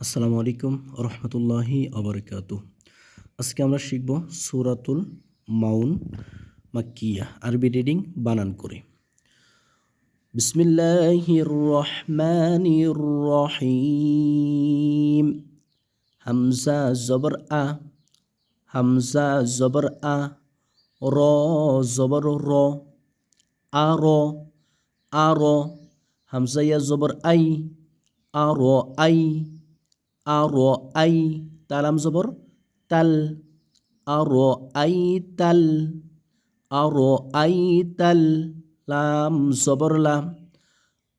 আসসালামু আলাইকুম রহমতুল্লাহি আবরকাত। আজকে আমরা শিখব সুরাতুল মাউন মাক্কিয়া, আরবি রিডিং বানান করে। বিসমিল্লাহির রহমানির রহিম হামজা জবর আ, হামজা জবর আ, র জবর র আর আর হামজা ইয়া জবর আই আর আই। আর আই তালাম জবর তাল আর আই তাল আর আই তাল লাম জবর লাম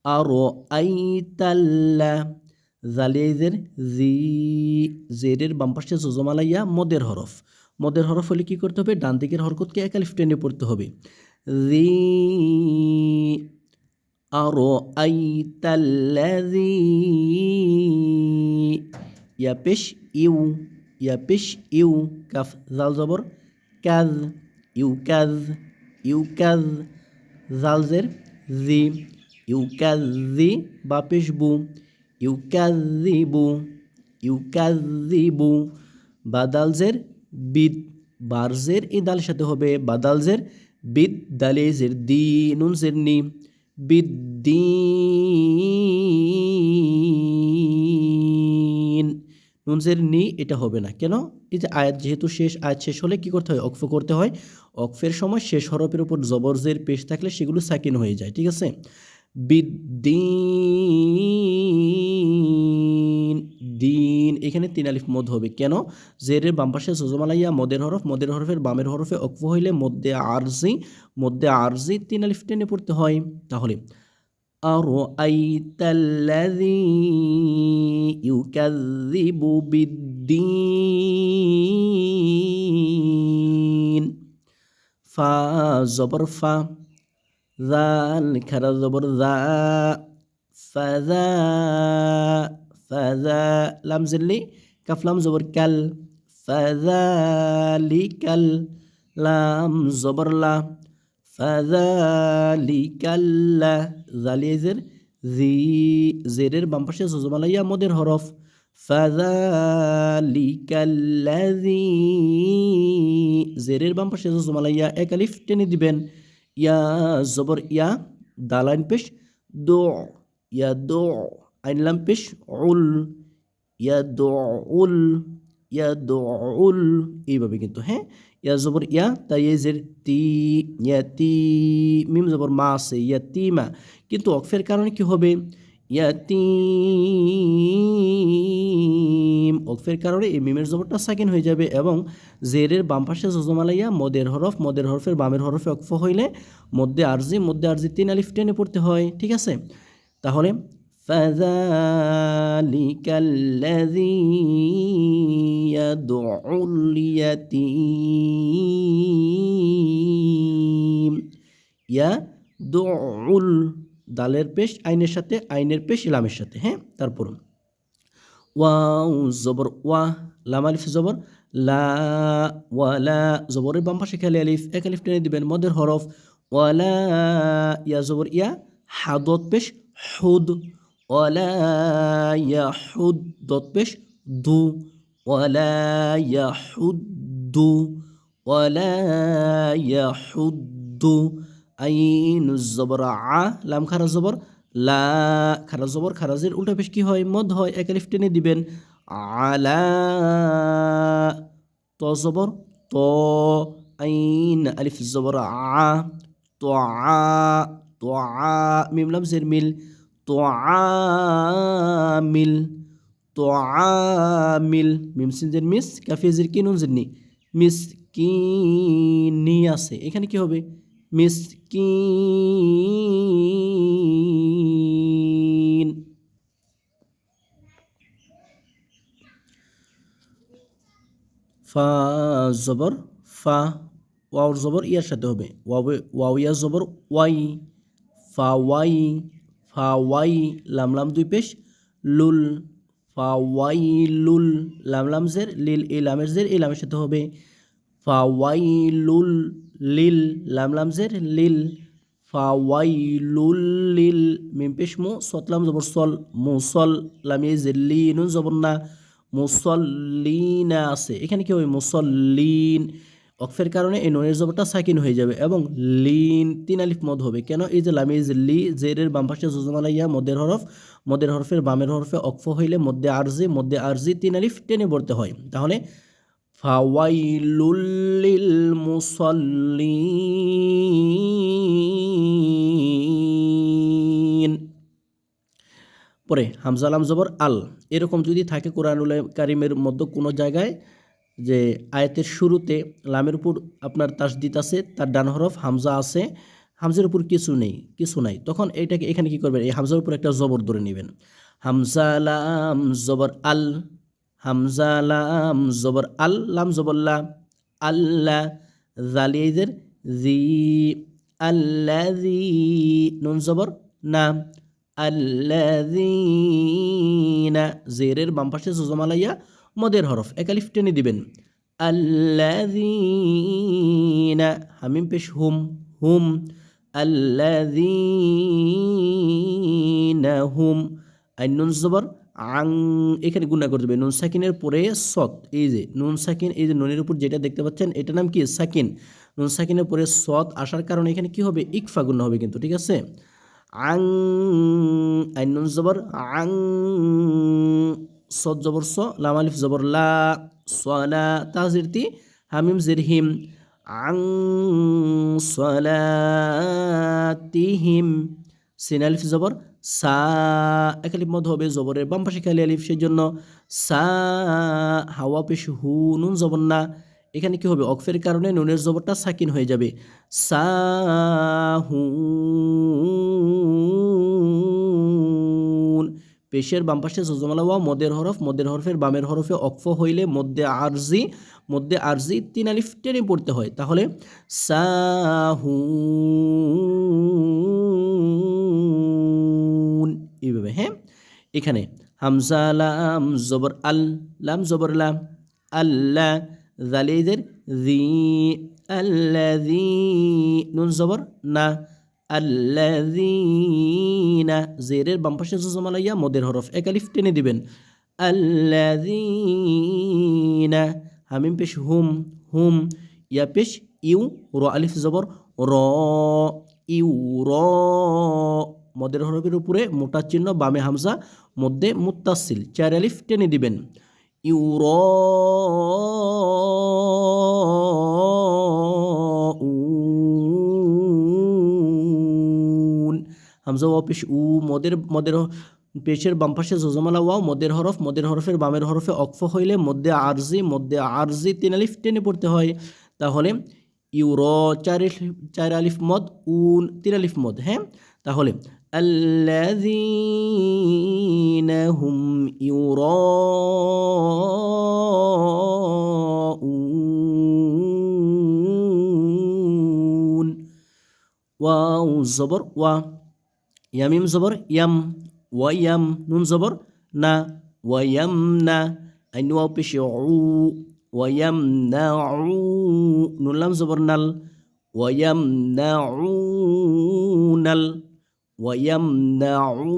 আর আই তাল্লা জালিয়াইজের জি জেরের বাম পাশে জজমালাইয়া মদের হরফ মদের হরফ হলে কি করতে হবে? ডান দিকের হরকতকে একালিফ টেনে পড়তে হবে। জি أرأيت الذي يبش إو يبش إو كف ذال زبر كذ يوكذ يوكذ ذال زر ذي يكذي বাপেশ বু ইউকাযিবু ইউকাযিবু বাদালজের বিদ বারজের এই দালের সাথে হবে বাদালজের বিদ দালে জের দি নুন জের নি বিদ্দিন। নুনজের নি, এটা হবে না। কেন? এই যে আয়াত যেহেতু শেষ, আয়াত শেষ হলে কি করতে হয়? অক্ফ করতে হয়। অক্ফের সময় শেষ হরফের উপর জবরজের পেশ থাকলে সেগুলো সাকিন হয়ে যায়, ঠিক আছে? বিদ্দিন, দিন। এখানে তিন আলিফ মদ হবে কেন জেরের বাম পাশে সজমালাইয়া মদের হরফ মদের হরফের বামের হরফে অক্ফ হইলে মধ্যে আরজি মধ্যে আরজি তিন আলিফ টেনে পড়তে হয় তাহলে أرأيت الذي يكذب بالدين فا زبر فا ذال খারা জবর দা ফাদা ফাদা লাম জিল্লি কাফ লাম জবর কাল ফাযালিকাল লাম জবর লা ফাযালিকাল্লা জালিয়েজের জি জেরের বাম পাশে জজমালাইয়া মদের হরফ ফাযালিকাল্লাযী জেরের বাম পাশে জজমালাইয়া এক আলিফ টেনে দিবেন ইয়া জবর ইয়া দালাইন পেশ দো ইয়া দো আইনলাম পেশ উল ইয়া ইয়া দো উল এইভাবে কিন্তু হ্যাঁ? ইয়া জবর ইয়া, তাই এজের তি, ইয়া তি, মিম জবর মা আছে, ইয়া তি মা। কিন্তু অক্ফের কারণে কি হবে? ইয়াতিম অক্ফের কারণে এই মিমের জবরটা সাকিন হয়ে যাবে এবং জেরের বাম পাশে জজমালাইয়া মদের হরফ, মদের হরফের বামের হরফে অক্ফ হইলে মধ্যে আরজি মধ্যে আরজি তিন আলিফ টেনে পড়তে হয়, ঠিক আছে? তাহলে فذلك الذي يدعو اليتيم يدعو দালের পেশ আইনের সাথে আইনের পেশ লামের সাথে হ্যাঁ তারপর ওয়াও জবর ওয়া লাম আলিফ জবর লা ওয়ালা জবরের বাম পাশে খেলে আলিফ এক আলিফ টেনে দিবেন মদের হরফ ওয়ালা ইয়া জবর ইয়া হাদত পেশ হুদ ওয়ালা ইয়া হুদ দত পেশ দু ওয়ালা ইয়া হুদ্দু ওয়ালা ইয়া হুদ্দু আইন জবর আ লাম খারা জবর লা খারা জবর খারাজের উল্টা পেশ কি হয়? মদ হয়। এক আলিফ টেনে দিবেন। আলা ত জবর। ত। আইন আলিফ জবর আ। তো আ। তো আ। মিম লাম জের মিল। তো মিল তো মিল মিম সিনজের মিস কাফিজের কি নুন জেরনি মিস কি নি আছে এখানে কি হবে মিসকিন ফা জবর ফা ওয়াওর জবর ইয়ার সাথে হবে ওয়াও ইয়া জবর ওয়াই ফা ওয়াই ফা ওয়াই লাম লাম দুই পেশ, লুল ফা ওয়াই লুল লাম লাম জের, লিল এই লামের জের এই লামের সাথে হবে ফা ওয়াই লুল লিল লাম লাম জের, লিল ফাওয়াইলুল্লিল মিম পেশ মু সতলাম জবর সল মুসল লামিয়ে জিল্লি নুন জবর না মুসল্লিনা আছে। এখানে কি হবে? মুসল্লিন অকফের কারণে এই নুনের জবরটা সাকিন হয়ে যাবে এবং লিন তিন আলিফ মদ হবে। কেন? এই যে লামিজ লি জেরের বাম পাশে যোজমালা ইয়া মদের হরফ, মদের হরফের বামের হরফে অক্ফ হইলে মধ্যে আরজি মধ্যে আরজি তিন আলিফ টেনে পড়তে হয়। তাহলে ফাওয়াইলুল্লিল মুসল্লিন। পরে হামজালাম জবর আল। এরকম যদি থাকে কোরআনুল কারিমের মধ্যে কোনো জায়গায় যে আয়াতের শুরুতে লামের উপর আপনার তাসদিত আছে, তার ডান হরফ হামজা আছে, হামজার উপর কিছু নেই, কিছু নাই। তখন এটাকে এখানে কি করবেন? এই হামজার উপর একটা জবর ধরে নেবেন। হামজা লাম জবর আল, হামজা লাম জবর আল, লাম জবরলা আল্লাহ জালিয়াইদের জি, আল্লাযী নুন জবর না, আল্লাযীনা, জেরের বাম পাশে মদের হরফ, একালিফ টেনে দিবেন। আল্লাযীনা, হামিম পেশ হুম হুম। আল্লাযীনা হুম, আইন নুন জবর, আং, এখানে গুণা করে দেবে নুন সাকিনের পরে সৎ, এই যে, নুন সাকিন, এই যে নুনের উপর যেটা দেখতে পাচ্ছেন এটা নাম কি? সাকিন। নুন সাকিনের পরে সৎ আসার কারণে এখানে কি হবে? ইকফা গুণা হবে কিন্তু, ঠিক আছে? আং, আইন নুন জবর, আং সদ জবর স, লাম আলিফ জবর লা সলা তাজিরতি হামিম জিরহিম আং সলাতিহিম সিন আলিফ জবর, সা, এক আলিফ মদ হবে জবরের বাম পাশে খালি আলিফ, সেই জন্য সা, হাওয়া পেশ হু, নুন জবর না। এখানে কি হবে? অকফের কারণে নুনের জবরটা সাকিন হয়ে যাবে। সা, হু পেশের বাম পাশে সজমালা ওয়া মদের হরফ, মদের হরফের বামের হরফে অক্ফ হইলে মধ্যে আরজি মধ্যে আরজি তিন আলিফ টেনে পড়তে হয়। তাহলে সাহুন, এইভাবে হ্যাঁ? এখানে হামজা, লাম, জবর, আল, লাম, জবর, লাম আল্লাহ জালিদের জি আল্লাযী নুন, জবর, না আল্লাযীনা, জেরের বাম পাশে জুজমালাইয়া মদের হরফ একালিফ টেনে দিবেন। আল্লাযীনা, হামিম পেশ হুম হুম, ইয়া পেশ ইউ, র আলিফ জবর, র, ইউ, র। মদের হরফের উপরে মোটা চিহ্ন, বামে হামজা, মধ্যে মুত্তাসিল, চার আলিফ টেনে দিবেন। ইউ, র হামজা ওয়া পেশ উ মদের মদের পেশের বাম পাশে জোজমালা ওয়াও মদের হরফ মদের হরফের বামের হরফে অক্ফ হইলে মধ্যে আরজি মধ্যে আরজি তিন আলিফ টেনে পড়তে হয় তাহলে ইউর চার চার আলিফ মদ উন তিন আলিফ মদ হ্যাঁ তাহলে الذين هم يراءون واو زبر و ইয়ামিম জবর ইয়াম ওয়াইয়াম নুন জবর না ওয়াইয়াম না আইন ওয়াও পেশে উ ওয়াইয়াম না উ নুনলাম জবর নাল ওয়াইয়াম না উ নাল ওয়াইয়াম না উ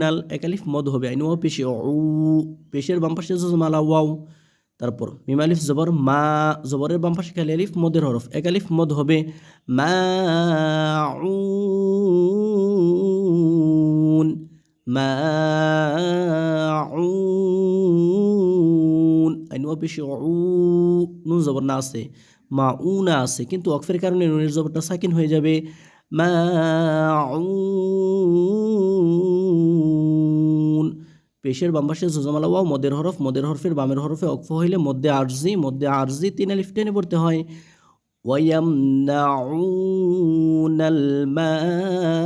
নাল একালিফ মদ আইন তারপর, মিম আলিফ জবর, মা জবরের বাম পাশে খালি আলিফ, মদের হরফ। এক আলিফ, মদ হবে মা উ, নুন জবর না আছে, মা উ না আছে, কিন্তু অক্ফের কারণে নুনের জবরটা সাকিন হয়ে যাবে, মা পেশের বাম পাশে জোজামালা ওয়াও মদের হরফ মদের হরফের বামের হরফে অক্ফ হইলে মধ্যে আরজি মধ্যে আরজি তিন আলিফ টেনে পড়তে হয় ويمنعون الماعون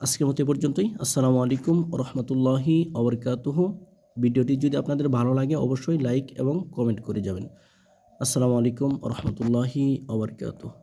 আজকের মতো এ পর্যন্তই আসসালামু আলাইকুম রহমতুল্লাহি অবরকাতুহ ভিডিওটি যদি আপনাদের ভালো লাগে অবশ্যই লাইক এবং কমেন্ট করে যাবেন আসসালামু আলাইকুম রহমতুল্লাহি অবরকাতুহ